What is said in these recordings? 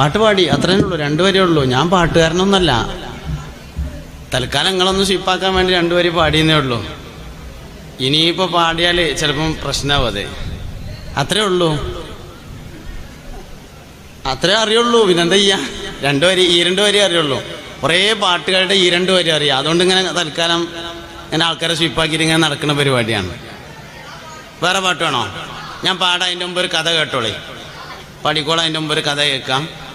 പാട്ട് പാടി. അത്രേ ഉള്ളൂ. രണ്ടുപേരേ ഉള്ളൂ. ഞാൻ പാട്ടുകാരനൊന്നല്ല. തൽക്കാലം നിങ്ങളൊന്ന് ഷിപ്പാക്കാൻ വേണ്ടി രണ്ടുപേരും പാടിയെന്നേ ഉള്ളൂ. ഇനിയിപ്പോൾ പാടിയാൽ ചിലപ്പം പ്രശ്നമാവും അതെ. അത്രേ ഉള്ളൂ. അത്രേ അറിയുള്ളൂ. പിന്നെന്താ ചെയ്യാ? വരി ഈ രണ്ട് വരെ അറിയുള്ളൂ. കുറേ പാട്ടുകാരുടെ ഈ രണ്ട് വരെ അറിയാം. അതുകൊണ്ട് ഇങ്ങനെ തൽക്കാലം ഇങ്ങനെ ആൾക്കാരെ സ്വീപ്പാക്കിയിട്ട് ഇങ്ങനെ നടക്കുന്ന പരിപാടിയാണ്. വേറെ പാട്ട് വേണോ? ഞാൻ പാടാം. അതിന്റെ മുമ്പ് ഒരു കഥ കേട്ടോളേ. പാടിക്കോളാം അതിന്റെ മുമ്പ് ഒരു കഥ കേൾക്കാം.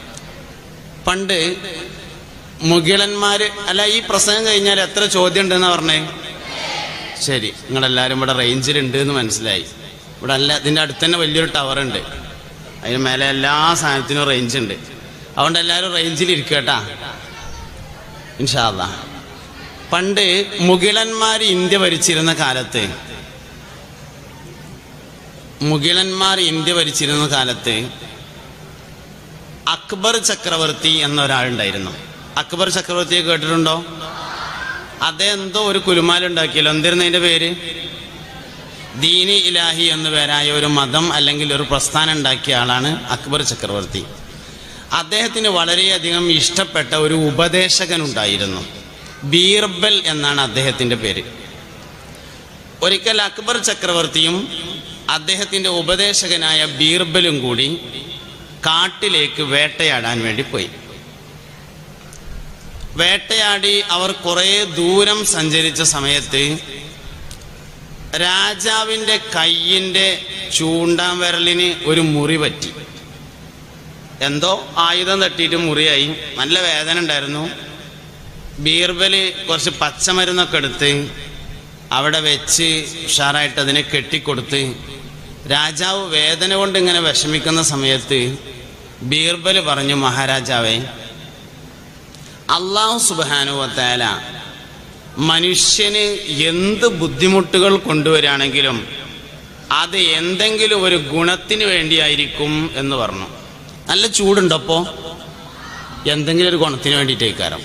പണ്ട് മുകിളന്മാര് അല്ല ഈ പ്രസംഗം കഴിഞ്ഞാൽ എത്ര ചോദ്യം ഉണ്ടെന്നാ പറഞ്ഞേ? ശരി നിങ്ങളെല്ലാവരും ഇവിടെ റേഞ്ചിലുണ്ട് എന്ന് മനസ്സിലായി. ഇവിടെ അല്ല ഇതിന്റെ അടുത്ത് തന്നെ വലിയൊരു ടവർ ഉണ്ട് അതിന് മേലെ എല്ലാ സാധനത്തിനും റേഞ്ച് ഉണ്ട് അതുകൊണ്ട് എല്ലാവരും റേഞ്ചിൽ ഇരിക്കട്ടാ ഇൻഷാല്ല പണ്ട് മുകിളന്മാർ ഇന്ത്യ ഭരിച്ചിരുന്ന കാലത്ത് മുകിളന്മാർ ഇന്ത്യ ഭരിച്ചിരുന്ന കാലത്ത് അക്ബർ ചക്രവർത്തി എന്നൊരാളുണ്ടായിരുന്നു. അക്ബർ ചക്രവർത്തിയെ കേട്ടിട്ടുണ്ടോ? അതെന്തോ ഒരു കുലുമാലുണ്ടാക്കിയല്ലോ. എന്തായിരുന്നു അതിന്റെ പേര്? ദീനി ഇലാഹി എന്നു പേരായ ഒരു മതം അല്ലെങ്കിൽ ഒരു പ്രസ്ഥാനം ഉണ്ടാക്കിയ ആളാണ് അക്ബർ ചക്രവർത്തി. അദ്ദേഹത്തിന് വളരെയധികം ഇഷ്ടപ്പെട്ട ഒരു ഉപദേശകൻ ഉണ്ടായിരുന്നു. ബീർബൽ എന്നാണ് അദ്ദേഹത്തിന്റെ പേര്. ഒരിക്കൽ അക്ബർ ചക്രവർത്തിയും അദ്ദേഹത്തിന്റെ ഉപദേശകനായ ബീർബലും കൂടി കാട്ടിലേക്ക് വേട്ടയാടാൻ വേണ്ടി പോയി. വേട്ടയാടി അവർ കുറേ ദൂരം സഞ്ചരിച്ച സമയത്ത് രാജാവിന്റെ കയ്യിന്റെ ചൂണ്ടാൻ വിരലിന് ഒരു മുറി പറ്റി. എന്തോ ആയുധം തട്ടിയിട്ട് മുറിയായി. നല്ല വേദന ഉണ്ടായിരുന്നു. ബീർബൽ കുറച്ച് പച്ചമരുന്നൊക്കെ എടുത്ത് അവിടെ വെച്ച് ഉഷാറായിട്ട് അതിനെ കെട്ടിക്കൊടുത്ത് രാജാവ് വേദന കൊണ്ട് ഇങ്ങനെ വിഷമിക്കുന്ന സമയത്ത് ബീർബൽ പറഞ്ഞു മഹാരാജാവേ അള്ളാഹു സുബാനുവത്തേല മനുഷ്യന് എന്ത് ബുദ്ധിമുട്ടുകൾ കൊണ്ടുവരാണെങ്കിലും അത് എന്തെങ്കിലും ഒരു ഗുണത്തിന് വേണ്ടിയായിരിക്കും എന്ന് പറഞ്ഞു. നല്ല ചൂടുണ്ടപ്പോ എന്തെങ്കിലും ഒരു ഗുണത്തിന് വേണ്ടിയിട്ടേക്കാരം.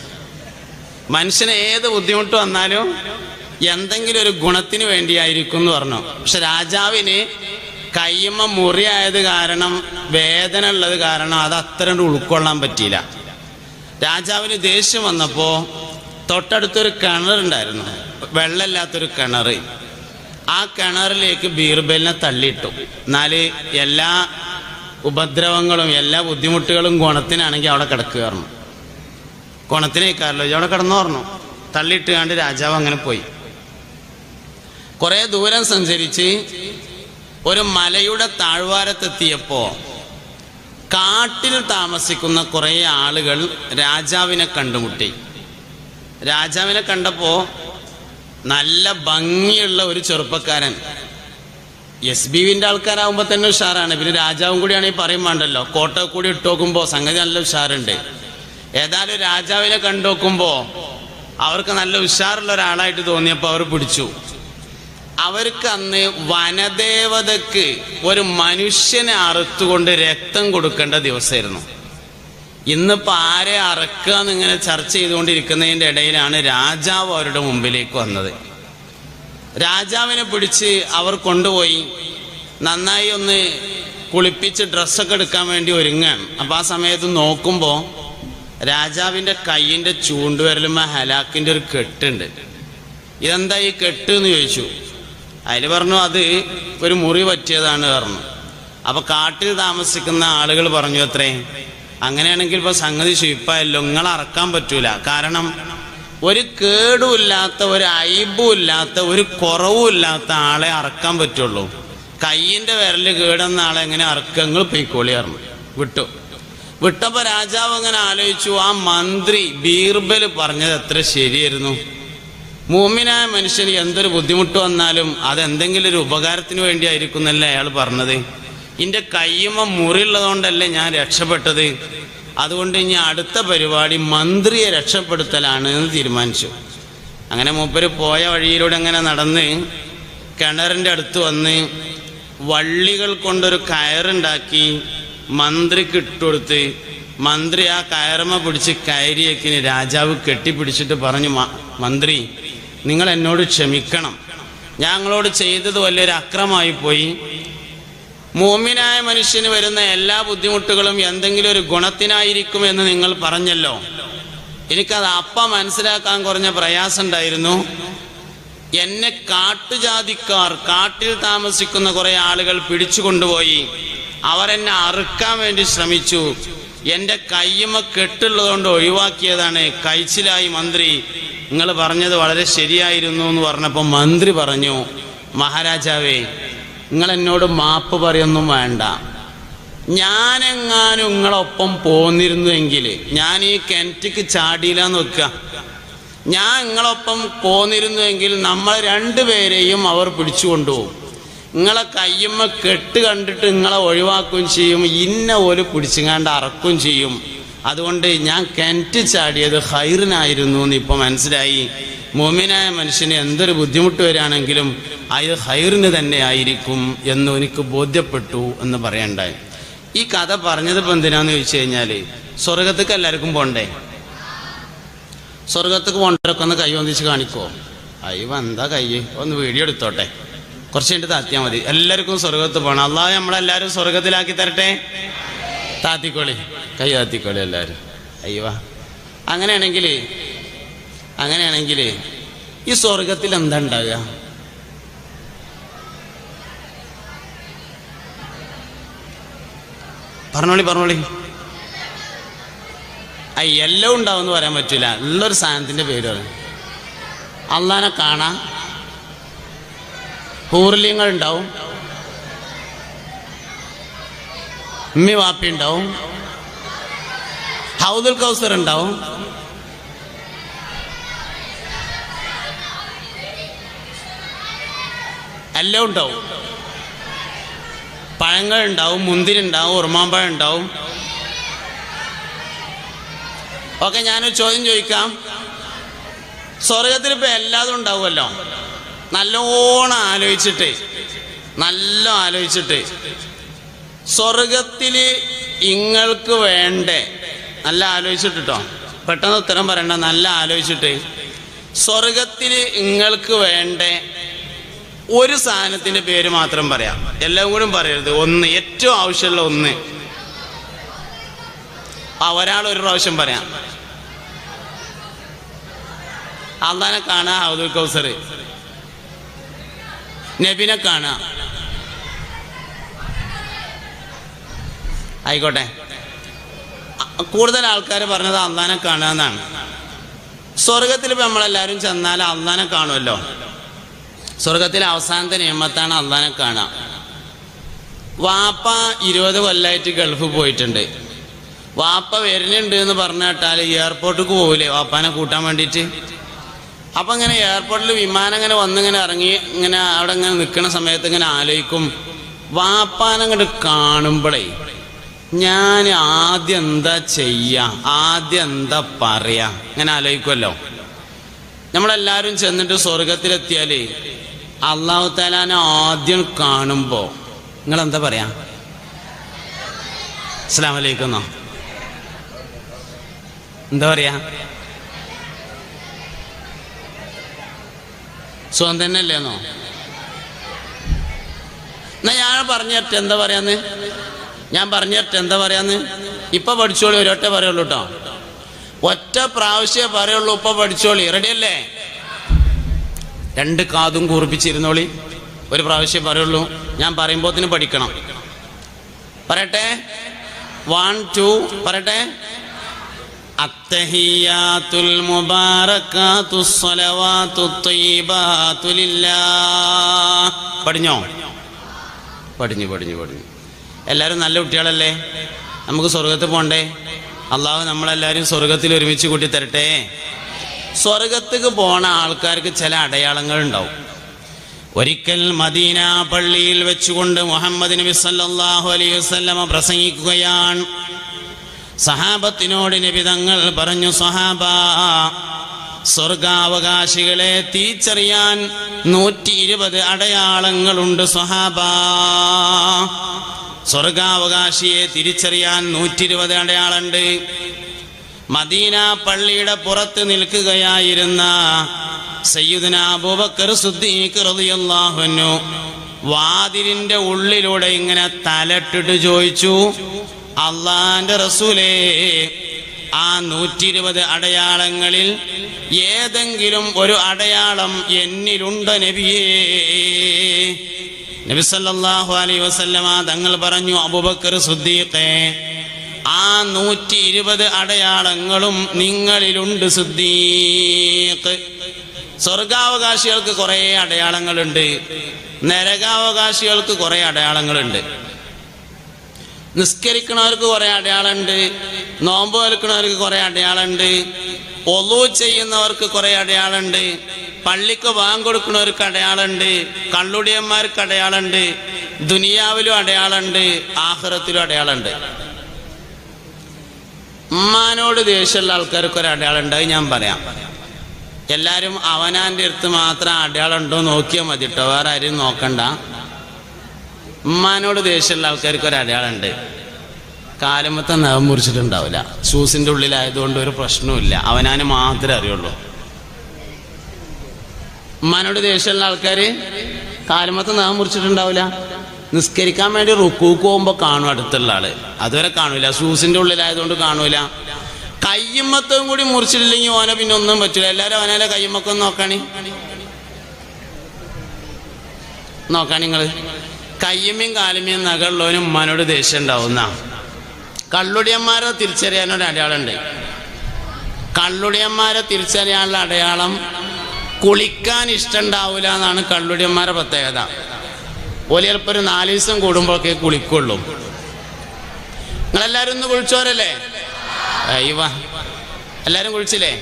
മനുഷ്യന് ഏത് ബുദ്ധിമുട്ട് വന്നാലും എന്തെങ്കിലും ഒരു ഗുണത്തിന് വേണ്ടിയായിരിക്കും എന്ന് പറഞ്ഞു. പക്ഷെ രാജാവിന് കയ്യമ്മ മുറിയായത് കാരണം വേദന ഉള്ളത് കാരണം അത് അത്ര ഉൾക്കൊള്ളാൻ പറ്റിയില്ല. രാജാവിന് ദേഷ്യം വന്നപ്പോ തൊട്ടടുത്തൊരു കിണറുണ്ടായിരുന്നു വെള്ളമില്ലാത്തൊരു കിണർ. ആ കിണറിലേക്ക് ബീർബലിനെ തള്ളിയിട്ടു. എന്നാൽ എല്ലാ ഉപദ്രവങ്ങളും എല്ലാ ബുദ്ധിമുട്ടുകളും ഗുണത്തിനാണെങ്കിൽ അവിടെ കിടക്കുകയായിരുന്നു ഗുണത്തിനേക്കാരല്ലോ അവിടെ കിടന്നു പറഞ്ഞു തള്ളിയിട്ട് കണ്ട് രാജാവ് അങ്ങനെ പോയി. കുറേ ദൂരം സഞ്ചരിച്ച് ഒരു മലയുടെ താഴ്വാരത്തെത്തിയപ്പോ കാട്ടിൽ താമസിക്കുന്ന കുറേ ആളുകൾ രാജാവിനെ കണ്ടുമുട്ടി. രാജാവിനെ കണ്ടപ്പോൾ നല്ല ഭംഗിയുള്ള ഒരു ചെറുപ്പക്കാരൻ. എസ് ബി വിന്റെ ആൾക്കാരാകുമ്പോൾ തന്നെ ഉഷാറാണ്. പിന്നെ രാജാവും കൂടിയാണെങ്കിൽ പറയും വേണ്ടല്ലോ. കോട്ട കൂടി ഇട്ട് നോക്കുമ്പോൾ സംഗതി നല്ല ഉഷാറുണ്ട്. ഏതായാലും രാജാവിനെ കണ്ടു നോക്കുമ്പോൾ അവർക്ക് നല്ല ഉഷാറുള്ള ഒരാളായിട്ട് തോന്നിയപ്പോൾ അവർ പിടിച്ചു. അവർക്ക് അന്ന് വനദേവതക്ക് ഒരു മനുഷ്യനെ അറുത്തുകൊണ്ട് രക്തം കൊടുക്കേണ്ട ദിവസമായിരുന്നു. ഇന്നിപ്പോൾ ആരെ അറക്കുക എന്നിങ്ങനെ ചർച്ച ചെയ്തുകൊണ്ടിരിക്കുന്നതിന്റെ ഇടയിലാണ് രാജാവ് അവരുടെ മുമ്പിലേക്ക് വന്നത്. രാജാവിനെ പിടിച്ച് അവർ കൊണ്ടുപോയി. നന്നായി ഒന്ന് കുളിപ്പിച്ച് ഡ്രസ്സൊക്കെ എടുക്കാൻ വേണ്ടി ഒരുങ്ങാണ് അപ്പം ആ സമയത്ത് നോക്കുമ്പോൾ രാജാവിന്റെ ചൂണ്ടുവരലും ആ ഹലാക്കിന്റെ ഒരു കെട്ടുണ്ട്. ഇതെന്താ ഈ കെട്ട് എന്ന് ചോദിച്ചു. അതിൽ പറഞ്ഞു അത് ഒരു മുറി പറ്റിയതാണ് പറഞ്ഞു. അപ്പൊ കാട്ടിൽ താമസിക്കുന്ന ആളുകൾ പറഞ്ഞു അത്രേ അങ്ങനെയാണെങ്കിൽ ഇപ്പൊ സംഗതി ശുപ്പായല്ലോ നിങ്ങൾ അറക്കാൻ പറ്റൂല. കാരണം ഒരു കേടുമില്ലാത്ത ഒരു അയിബുമില്ലാത്ത ഒരു കുറവും ഇല്ലാത്ത ആളെ അറക്കാൻ പറ്റുള്ളൂ. കയ്യിന്റെ വിരൽ കേടുന്ന ആളെ എങ്ങനെ അറക്കങ്ങൾ പൊയ്ക്കോളി പറഞ്ഞു. വിട്ടു. വിട്ടപ്പോൾ രാജാവ് അങ്ങനെ ആലോചിച്ചു ആ മന്ത്രി ബീർബൽ പറഞ്ഞത് എത്ര ശരിയായിരുന്നു? മൂമിനായ മനുഷ്യന് എന്തൊരു ബുദ്ധിമുട്ട് വന്നാലും അതെന്തെങ്കിലും ഒരു ഉപകാരത്തിന് വേണ്ടിയായിരിക്കും എന്നല്ലേ അയാൾ പറഞ്ഞത്. എന്റെ കയ്യുമ്മ മുറിയുള്ളതുകൊണ്ടല്ലേ ഞാൻ രക്ഷപ്പെട്ടത്? അതുകൊണ്ട് ഇനി അടുത്ത പരിപാടി മന്ത്രിയെ രക്ഷപ്പെടുത്തലാണ് എന്ന് തീരുമാനിച്ചു. അങ്ങനെ മൂപ്പര് പോയ വഴിയിലൂടെ അങ്ങനെ നടന്ന് കിണറിന്റെ അടുത്ത് വന്ന് വള്ളികൾ കൊണ്ടൊരു കയറുണ്ടാക്കി മന്ത്രിക്ക് ഇട്ടുകൊടുത്ത് മന്ത്രി ആ കയറമ്മ പിടിച്ച് കയറിയേക്കിന് രാജാവ് കെട്ടിപ്പിടിച്ചിട്ട് പറഞ്ഞു മന്ത്രി നിങ്ങൾ എന്നോട് ക്ഷമിക്കണം. ഞങ്ങളോട് ചെയ്തത് വലിയൊരു അക്രമമായി പോയി. മോമിനായ മനുഷ്യന് വരുന്ന എല്ലാ ബുദ്ധിമുട്ടുകളും എന്തെങ്കിലും ഒരു ഗുണത്തിനായിരിക്കും എന്ന് നിങ്ങൾ പറഞ്ഞല്ലോ. എനിക്കത് അപ്പ മനസ്സിലാക്കാൻ കുറഞ്ഞ പ്രയാസം ഉണ്ടായിരുന്നു. എന്നെ കാട്ടുജാതിക്കാർ കാട്ടിൽ താമസിക്കുന്ന കുറെ ആളുകൾ പിടിച്ചു കൊണ്ടുപോയി. അവരെന്നെ അറുക്കാൻ വേണ്ടി ശ്രമിച്ചു. എന്റെ കയ്യുമ്മ കെട്ടുള്ളതുകൊണ്ട് ഒഴിവാക്കിയതാണ് കൈച്ചിലായി മന്ത്രി. നിങ്ങൾ പറഞ്ഞത് വളരെ ശരിയായിരുന്നു എന്ന് പറഞ്ഞപ്പോൾ മന്ത്രി പറഞ്ഞു മഹാരാജാവേ നിങ്ങൾ എന്നോട് മാപ്പ് പറയൊന്നും വേണ്ട. ഞാനെങ്ങാനും നിങ്ങളൊപ്പം പോന്നിരുന്നുവെങ്കിൽ ഞാൻ ഈ കിണറ്റിക്ക് ചാടിയില്ലെന്ന് വെക്കുക. ഞാൻ നിങ്ങളൊപ്പം പോന്നിരുന്നുവെങ്കിൽ നമ്മൾ രണ്ടുപേരെയും അവർ പിടിച്ചു കൊണ്ടുപോകും നിങ്ങളെ കയ്യുമ്മ കെട്ട് കണ്ടിട്ട് നിങ്ങളെ ഒഴിവാക്കുകയും ചെയ്യും. ഇന്ന പോലെ പിടിച്ചുങ്ങാണ്ട് അറക്കുകയും ചെയ്യും. അതുകൊണ്ട് ഞാൻ കെന്റ് ചാടിയത് ഹൈറിനായിരുന്നു എന്ന് ഇപ്പോൾ മനസ്സിലായി. മോമിനായ മനുഷ്യന് എന്തൊരു ബുദ്ധിമുട്ട് വരികയാണെങ്കിലും അത് ഹൈറിന് തന്നെ ആയിരിക്കും എന്ന് എനിക്ക് ബോധ്യപ്പെട്ടു എന്ന് പറയണ്ടായി. ഈ കഥ പറഞ്ഞത് ഇപ്പം എന്തിനാന്ന് ചോദിച്ചു കഴിഞ്ഞാൽ സ്വർഗത്തേക്ക് എല്ലാവർക്കും പോണ്ടേ? സ്വർഗത്തേക്ക് പോണ്ടവരൊക്കെ ഒന്ന് കൈ വന്നിച്ച് കാണിക്കോ? അയ്യോ എന്താ കൈ? ഒന്ന് വീഡിയോ എടുത്തോട്ടെ. കുറച്ച് കഴിഞ്ഞിട്ട് താത്തിയാൽ മതി. എല്ലാവർക്കും സ്വർഗത്ത് പോകണം അള്ളാഹ് നമ്മളെല്ലാവരും സ്വർഗത്തിലാക്കി തരട്ടെ? താത്തിക്കോളി. കൈ താത്തിക്കോളി എല്ലാവരും അയ്യോ. അങ്ങനെയാണെങ്കിൽ അങ്ങനെയാണെങ്കിൽ ഈ സ്വർഗത്തിൽ എന്താ ഉണ്ടാകുക പറഞ്ഞോളി പറഞ്ഞോളി. എല്ലാം ഉണ്ടാവും എന്ന് പറയാൻ പറ്റില്ല. ഉള്ളൊരു സാധനത്തിന്റെ പേര് പറയും അള്ളാനെ കാണാം. പൂർലിങ്ങൾ ഉണ്ടാവും. ഉമ്മി വാപ്പി ഉണ്ടാവും. ഹൗദുൽ കൗസർ ഉണ്ടാവും. എല്ലാം ഉണ്ടാവും. പഴങ്ങൾ ഉണ്ടാവും മുന്തിരി ഉണ്ടാവും ഉറുമാമ്പഴം ഉണ്ടാവും. ഓക്കെ ഞാനൊരു ചോദ്യം ചോദിക്കാം. സ്വർഗത്തിൽ ഇപ്പൊ എല്ലാതും ഉണ്ടാവുമല്ലോ? നല്ലോണം ആലോചിച്ചിട്ട് നല്ല ആലോചിച്ചിട്ട്. സ്വർഗത്തിൽ ഇങ്ങൾക്ക് വേണ്ടേ? നല്ല ആലോചിച്ചിട്ടോ പെട്ടെന്ന് ഉത്തരം പറയണ്ട നല്ല ആലോചിച്ചിട്ട്. സ്വർഗത്തിന് നിങ്ങൾക്ക് വേണ്ട ഒരു സാധനത്തിന്റെ പേര് മാത്രം പറയാം. എല്ലാം കൂടി പറയരുത്. ഒന്ന് ഏറ്റവും ആവശ്യമുള്ള ഒന്ന്. ആ ഒരാൾ ഒരു പ്രാവശ്യം പറയാം. അള്ളാനെ കാണാ ഹൗദുൽ കൗസർ. നബിനെ കാണാ. ആയിക്കോട്ടെ. കൂടുതൽ ആൾക്കാർ പറഞ്ഞത് അള്ളാനെ കാണുക എന്നാണ്. സ്വർഗത്തിൽ ഇപ്പം നമ്മളെല്ലാവരും ചെന്നാൽ അള്ളാനെ കാണുമല്ലോ. സ്വർഗത്തിലെ അവസാനത്തെ നിയമത്താണ് അള്ളാനെ കാണുക. വാപ്പ ഇരുപത് കൊല്ലമായിട്ട് ഗൾഫ് പോയിട്ടുണ്ട്. വാപ്പ വരുന്നുണ്ട് എന്ന് പറഞ്ഞു കേട്ടാൽ എയർപോർട്ടിക്ക് പോകില്ലേ വാപ്പാനെ കൂട്ടാൻ വേണ്ടിയിട്ട്. അപ്പം ഇങ്ങനെ എയർപോർട്ടിൽ വിമാനം ഇങ്ങനെ വന്നിങ്ങനെ ഇറങ്ങി ഇങ്ങനെ അവിടെ ഇങ്ങനെ നിൽക്കുന്ന സമയത്ത് ഇങ്ങനെ ആലോചിക്കും. വാപ്പാനങ്ങോട്ട് കാണുമ്പോഴേ ഞാൻ ആദ്യം എന്താ ചെയ്യാം ആദ്യം എന്താ പറയാ. അങ്ങനെ ആലോചിക്കുമല്ലോ നമ്മളെല്ലാവരും ചെന്നിട്ട് സ്വർഗത്തിലെത്തിയാൽ അള്ളാഹു താലാനെ ആദ്യം കാണുമ്പോൾ നിങ്ങൾ എന്താ പറയാ അസ്സാം വലൈക്കുന്നോ എന്താ പറയാ? സുഖം തന്നെയല്ലേന്നോ എന്നാ ഞാൻ പറഞ്ഞു തരട്ടെ എന്താ പറയാന്ന്? ഞാൻ പറഞ്ഞിട്ട് എന്താ പറയാന്ന്? ഇപ്പൊ പഠിച്ചോളി ഒരൊറ്റ പറയുള്ളൂ കേട്ടോ ഒറ്റ പ്രാവശ്യമേ പറയുള്ളൂ ഇപ്പൊ പഠിച്ചോളി. റെഡിയല്ലേ രണ്ട് കാതും കൂർപ്പിച്ചിരുന്നോളി. ഒരു പ്രാവശ്യം പറയുള്ളൂ. ഞാൻ പറയുമ്പോത്തിന് പഠിക്കണം. പറയട്ടെ? വൺ ടു പറയട്ടെ? അത്തഹിയാത്തുൽ മുബാറക്കാത്തു സ്വലവാത്തു ത്വയ്യിബാത്തു പടിഞ്ഞോ പഠിഞ്ഞു പഠിഞ്ഞു പഠിഞ്ഞു. എല്ലാവരും നല്ല കുട്ടികളല്ലേ? നമുക്ക് സ്വർഗത്തിൽ പോകണ്ടേ അള്ളാഹു നമ്മളെല്ലാവരും സ്വർഗത്തിൽ ഒരുമിച്ച് കൂട്ടി തരട്ടെ. സ്വർഗത്തേക്ക് പോണ ആൾക്കാർക്ക് ചില അടയാളങ്ങൾ ഉണ്ടാവും ഒരിക്കൽ മദീന പള്ളിയിൽ വെച്ചുകൊണ്ട് മുഹമ്മദ് നബി സല്ലല്ലാഹു അലൈഹി വസല്ലമ പ്രസംഗിക്കുകയാണ്. സഹാബത്തിനോട് നബി തങ്ങൾ പറഞ്ഞു സഹാബ സ്വർഗാവകാശികളെ തിരിച്ചറിയാൻ നൂറ്റി ഇരുപത് അടയാളങ്ങളുണ്ട് സഹാബ. സ്വർഗാവകാശിയെ തിരിച്ചറിയാൻ നൂറ്റി ഇരുപത് അടയാളുണ്ട്. മദീന പള്ളിയുടെ പുറത്ത് നിൽക്കുകയായിരുന്ന സയ്യുദന അബൂബക്കർ വാതിലിന്റെ ഉള്ളിലൂടെ ഇങ്ങനെ തലട്ടിട്ട് ചോദിച്ചു അള്ളാന്റെ റസൂലേ ആ നൂറ്റി ഇരുപത് അടയാളങ്ങളിൽ ഏതെങ്കിലും ഒരു അടയാളം എന്നിലുണ്ട നബിയേ. നബി സല്ലല്ലാഹു അലൈഹി വസല്ലമ തങ്ങൾ പറഞ്ഞു അബുബക്കർ സുദ്ദീഖേ ആ നൂറ്റി ഇരുപത് അടയാളങ്ങളും നിങ്ങളിലുണ്ട് സുദ്ദീഖ്. സ്വർഗാവകാശികൾക്ക് കുറേ അടയാളങ്ങളുണ്ട് നരകാവകാശികൾക്ക് കുറേ അടയാളങ്ങളുണ്ട്. നിസ്കരിക്കണവർക്ക് കുറേ അടയാളമുണ്ട് നോമ്പ് വെൽക്കണവർക്ക് കുറേ അടയാളമുണ്ട് ഒലു ചെയ്യുന്നവർക്ക് കുറെ അടയാളമുണ്ട് പള്ളിക്ക് വാങ്ങ് കൊടുക്കുന്നവർക്ക് അടയാളമുണ്ട് കള്ളുടിയന്മാർക്ക് അടയാളമുണ്ട് ദുനിയാവിലും അടയാളമുണ്ട് ആഹ്റത്തിലും അടയാളമുണ്ട് ഉമ്മാനോട് ദേഷ്യമുള്ള ആൾക്കാർക്ക് ഒരു അടയാളുണ്ട് ഞാൻ പറയാം. എല്ലാവരും അവനാന്റെ അടുത്ത് മാത്രം അടയാളുണ്ടോ നോക്കിയാൽ മതി കേട്ടോ വേറെ ആരും നോക്കണ്ട. ഉമ്മാനോട് ദേഷ്യമുള്ള ആൾക്കാർക്ക് ഒരു അടയാളം ഉണ്ട് കാലമത്തെ നഖം മുറിച്ചിട്ടുണ്ടാവില്ല. ഷൂസിന്റെ ഉള്ളിലായതുകൊണ്ട് ഒരു പ്രശ്നവുമില്ല. അവനാന് മാത്രമേ അറിയുള്ളൂ. ഉമ്മാനോട് ദേഷ്യമുള്ള ആൾക്കാർ കാലമത്തെ നഖം മുറിച്ചിട്ടുണ്ടാവില്ല. നിസ്കരിക്കാൻ വേണ്ടി റുക്കൂക്ക് പോകുമ്പോൾ കാണും അടുത്തുള്ള ആൾ. അതുവരെ കാണൂല. ഷൂസിന്റെ ഉള്ളിലായതുകൊണ്ട് കാണൂല. കയ്യമ്മത്തവും കൂടി മുറിച്ചിട്ടില്ലെങ്കിൽ ഓനെ പിന്നെ ഒന്നും പറ്റില്ല എല്ലാവരും അവനെ കയ്യമ്മക്കം നോക്കാണി. നോക്കാൻ നിങ്ങൾ കയ്യമ്മയും കാലമ്മയും നകളുള്ളവനും ഉമ്മാനോട് ദേഷ്യം ഉണ്ടാവുന്ന. കള്ളുടിയന്മാരെ തിരിച്ചറിയാനൊരു അടയാളമുണ്ട്. കള്ളുടിയന്മാരെ തിരിച്ചറിയാനുള്ള അടയാളം കുളിക്കാൻ ഇഷ്ടമുണ്ടാവില്ല എന്നാണ് കള്ളുടിയന്മാരെ പ്രത്യേകത. ഓൽ ചിലപ്പോൾ ഒരു നാല് ദിവസം കൂടുമ്പോഴൊക്കെ കുളിക്കുള്ളൂ. നിങ്ങളെല്ലാവരും ഒന്ന് കുളിച്ചോരല്ലേ? അയ്യവ. എല്ലാരും കുളിച്ചില്ലേ?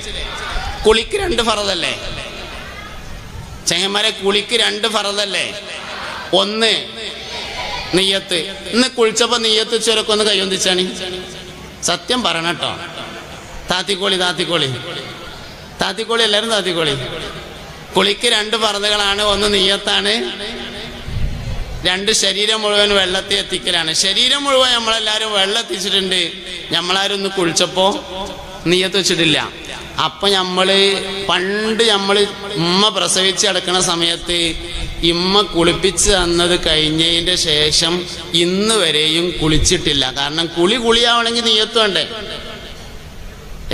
കുളിക്ക് രണ്ട് ഫറതല്ലേ ചെങ്ങന്മാരെ കുളിക്ക് രണ്ട് ഫറതല്ലേ ഒന്ന് നെയ്യത്ത്. ഇന്ന് കുളിച്ചപ്പോ നെയ്യത്ത് ചുരക്കം ഒന്ന് കയ്യൊന്നിച്ചാണ് സത്യം പറയണം കേട്ടോ. താത്തിക്കോളി താത്തിക്കോളി. താത്തിക്കോളി എല്ലാരും താത്തിക്കോളി. കുളിക്ക് രണ്ട് പറന്നുകളാണ് ഒന്ന് നെയ്യത്താണ്. രണ്ട് ശരീരം മുഴുവൻ വെള്ളത്തിൽ എത്തിക്കലാണ്. ശരീരം മുഴുവൻ നമ്മളെല്ലാരും വെള്ളം എത്തിച്ചിട്ടുണ്ട് നമ്മളാരും ഒന്ന് കുളിച്ചപ്പോ നീയത്ത് വെച്ചിട്ടില്ല. അപ്പൊ നമ്മൾ പണ്ട് നമ്മൾ ഉമ്മ പ്രസവിച്ച് കിടക്കുന്ന സമയത്ത് ഇമ്മ കുളിപ്പിച്ച് തന്നത് കഴിഞ്ഞതിന്റെ ശേഷം ഇന്ന് വരെയും കുളിച്ചിട്ടില്ല. കാരണം കുളി കുളിയാവണമെങ്കിൽ നീയത്ത് വേണ്ടേ?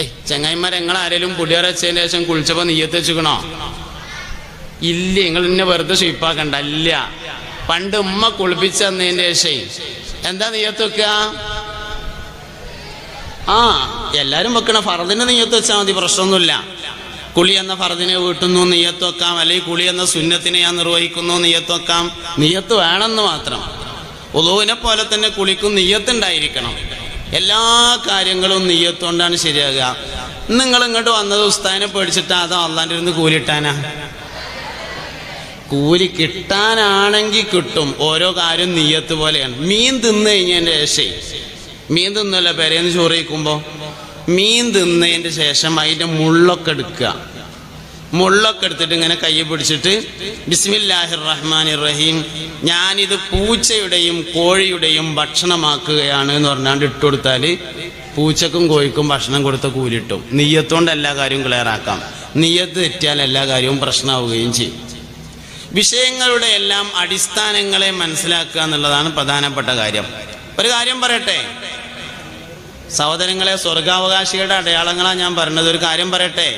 ഏയ് ചങ്ങായിമാർ നിങ്ങൾ ആരെങ്കിലും ശേഷം കുളിച്ചപ്പോ നീയത്ത് വെച്ചുക്കണോ? ഇല്ല നിങ്ങൾ എന്നെ വെറുതെ ഷീപ്പാക്കണ്ട ഇല്ല. പണ്ട് ഉമ്മ കുളിപ്പിച്ച് തന്നതിന്റെ ശേഷം എന്താ നീയത്ത് വെക്കുക ആ എല്ലാരും വെക്കണ ഫറദിന് നീയത്ത് വെച്ചാൽ മതി പ്രശ്നമൊന്നുമില്ല. കുളി എന്ന ഫറദിനെ വീട്ടുന്നു നീയത്ത് വെക്കാം അല്ലെങ്കിൽ കുളി എന്ന സുന്നത്തിനെ ഞാൻ നിർവഹിക്കുന്നു നീയത്ത് വെക്കാം നീയത്ത് വേണമെന്ന് മാത്രം. ഉദുവിനെ പോലെ തന്നെ കുളിക്കും നീയത്തുണ്ടായിരിക്കണം. എല്ലാ കാര്യങ്ങളും നീയത്തുകൊണ്ടാണ് ശരിയാകുക. നിങ്ങൾ ഇങ്ങോട്ട് വന്നത് ഉസ്താദിനെ പേടിച്ചിട്ടാ അതോ അള്ളാന്റെ ഇരുന്ന് കൂലിട്ടാനാ? കൂലി കിട്ടാനാണെങ്കിൽ കിട്ടും. ഓരോ കാര്യം നീയത്ത് പോലെയാണ്. മീൻ തിന്നു കഴിഞ്ഞതിന്റെ രക്ഷയും മീൻ തിന്നല്ല പെരേന്ന് ചോറ് മീൻ തിന്നതിന്റെ ശേഷം അതിന്റെ മുള്ളൊക്കെ എടുക്കുക. മുള്ളൊക്കെ എടുത്തിട്ട് ഇങ്ങനെ കൈ പിടിച്ചിട്ട് ബിസ്മില്ലാഹിർ റഹ്മാൻ റഹീം ഞാനിത് പൂച്ചയുടെയും കോഴിയുടെയും ഭക്ഷണമാക്കുകയാണ് എന്ന് പറഞ്ഞാണ്ട് ഇട്ടുകൊടുത്താൽ പൂച്ചക്കും കോഴിക്കും ഭക്ഷണം കൊടുത്ത കൂലിട്ടും. നെയ്യത്തോണ്ട് എല്ലാ കാര്യവും ക്ലിയറാക്കാം നെയ്യത്ത് തെറ്റിയാൽ എല്ലാ കാര്യവും പ്രശ്നമാവുകയും ചെയ്യും. വിഷയങ്ങളുടെ എല്ലാം അടിസ്ഥാനങ്ങളെ മനസ്സിലാക്കുക എന്നുള്ളതാണ് പ്രധാനപ്പെട്ട കാര്യം. ഒരു കാര്യം പറയട്ടെ? സഹോദരങ്ങളെ സ്വർഗാവകാശികളുടെ അടയാളങ്ങളാണ് ഞാൻ പറഞ്ഞത്. ഒരു കാര്യം പറയട്ടെ.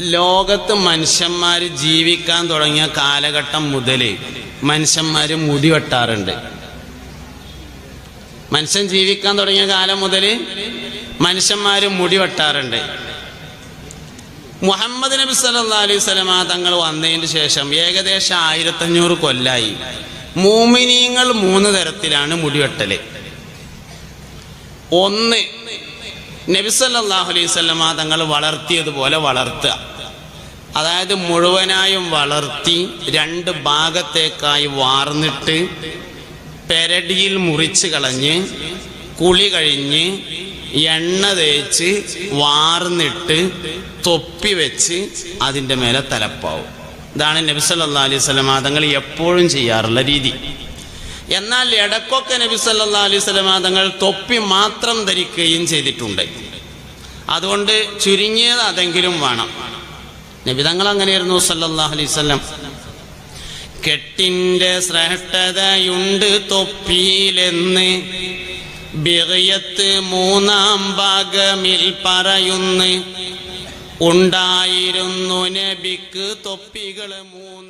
ലോകത്ത് മനുഷ്യന്മാർ ജീവിക്കാൻ തുടങ്ങിയ കാലഘട്ടം മുതൽ മനുഷ്യന്മാർ മുടി വെട്ടാറുണ്ട്. മനുഷ്യൻ ജീവിക്കാൻ തുടങ്ങിയ കാലം മുതൽ മനുഷ്യന്മാർ മുടി വെട്ടാറുണ്ട്. മുഹമ്മദ് നബി സല്ലാ അലൈഹി സ്വലമ തങ്ങൾ വന്നതിന് ശേഷം ഏകദേശം ആയിരത്തഞ്ഞൂറ് കൊല്ലായി. മൂമിനീങ്ങൾ മൂന്ന് തരത്തിലാണ് മുടിവെട്ടൽ. ഒന്ന് നബിസല്ലാഹു അലൈഹി തങ്ങൾ വളർത്തിയതുപോലെ വളർത്തുക. അതായത് മുഴുവനായും വളർത്തി രണ്ട് ഭാഗത്തേക്കായി വാർന്നിട്ട് പെരടിയിൽ മുറിച്ച് കളഞ്ഞ് കുളി കഴിഞ്ഞ് എണ്ണ തേച്ച് വാർന്നിട്ട് തൊപ്പി വെച്ച് അതിന്റെ മേലെ തലപ്പാവും. ഇതാണ് നബി സല്ലാ അലൈഹി സ്വലമ തങ്ങൾ എപ്പോഴും ചെയ്യാറുള്ള രീതി. എന്നാൽ ഇടക്കൊക്കെ നബി സല്ലാ അലൈഹി സ്വലമ തങ്ങൾ തൊപ്പി മാത്രം ധരിക്കുകയും ചെയ്തിട്ടുണ്ട്. അതുകൊണ്ട് ചുരുങ്ങിയത് അതെങ്കിലും വേണം. നബിതങ്ങൾ അങ്ങനെയായിരുന്നു സല്ലാ അലൈഹി സ്വലം കെട്ടിന്റെ ശ്രേഷ്ഠതയുണ്ട് തൊപ്പിയിലെന്ന് ബിറിയത്ത് മൂന്നാം ഭാഗമിൽ പറയുന്നു. ഉണ്ടായിരുന്നു നബിക്ക് തൊപ്പികൾ മൂന്ന്